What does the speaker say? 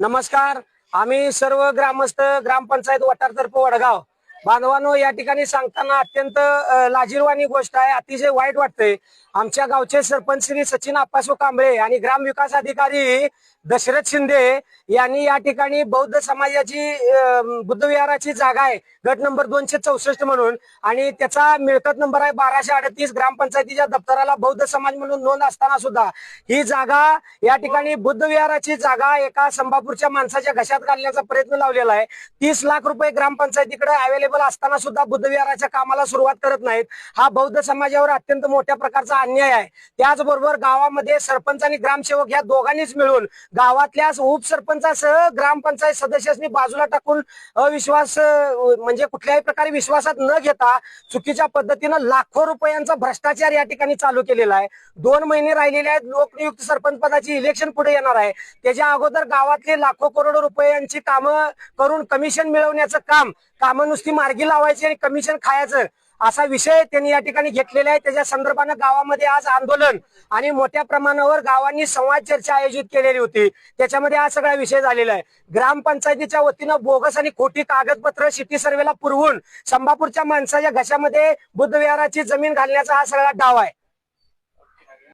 नमस्कार. आम्ही सर्व ग्रामस्थ ग्रामपंचायत वटारतर्फ वडगाव बांधवांनो या ठिकाणी सांगताना अत्यंत लाजीरवाणी लाजिरवाणी गोष्ट आहे. अतिशय वाईट वाटतंय. आमच्या गावचे सरपंच श्री सचिन आप्पासो कांबळे आणि ग्रामविकास अधिकारी दशरथ शिंदे यांनी या ठिकाणी बौद्ध समाजाची बुद्धविहाराची जागा आहे. गट नंबर दोनशे चौसष्ट म्हणून. आणि त्याचा मिळकत नंबर आहे बाराशे अडतीस. ग्रामपंचायतीच्या दप्तराला बौद्ध समाज म्हणून नोंद असताना सुद्धा ही जागा या ठिकाणी बुद्धविहाराची जागा एका संभापूरच्या माणसाच्या घशात घालण्याचा प्रयत्न लावलेला आहे. तीस लाख रुपये ग्रामपंचायतीकडे अवेलेबल असताना सुद्धा बुद्धविहाराच्या कामाला सुरुवात करत नाहीत. हा बौद्ध समाजावर अत्यंत मोठ्या प्रकारचा अन्याय आहे. त्याचबरोबर गावामध्ये सरपंच आणि ग्रामसेवक या दोघांनीच मिळून गावातल्या उपसरपंचासह ग्रामपंचायत सदस्यांनी बाजूला टाकून अविश्वास म्हणजे कुठल्याही प्रकारे विश्वासात न घेता चुकीच्या पद्धतीनं लाखो रुपयांचा भ्रष्टाचार या ठिकाणी चालू केलेला आहे. दोन महिने राहिलेले आहेत. लोकनियुक्त सरपंच पदाची इलेक्शन पुढे येणार आहे. त्याच्या अगोदर गावातले लाखो करोडो रुपयांची कामं करून कमिशन मिळवण्याचं काम कामं नुसती मार्गी लावायची आणि कमिशन खायचं. असा विषय त्यांनी या ठिकाणी घेतलेला आहे. त्याच्या संदर्भानं गावामध्ये आज आंदोलन आणि मोठ्या प्रमाणावर गावांनी संवाद चर्चा आयोजित केलेली होती. त्याच्यामध्ये हा सगळा विषय झालेला आहे. ग्रामपंचायतीच्या वतीनं बोगस आणि खोटी कागदपत्र सिटी सर्वेला पुरवून संभापूरच्या माणसाच्या घशामध्ये बुद्धविहाराची जमीन घालण्याचा हा सगळा डाव आहे.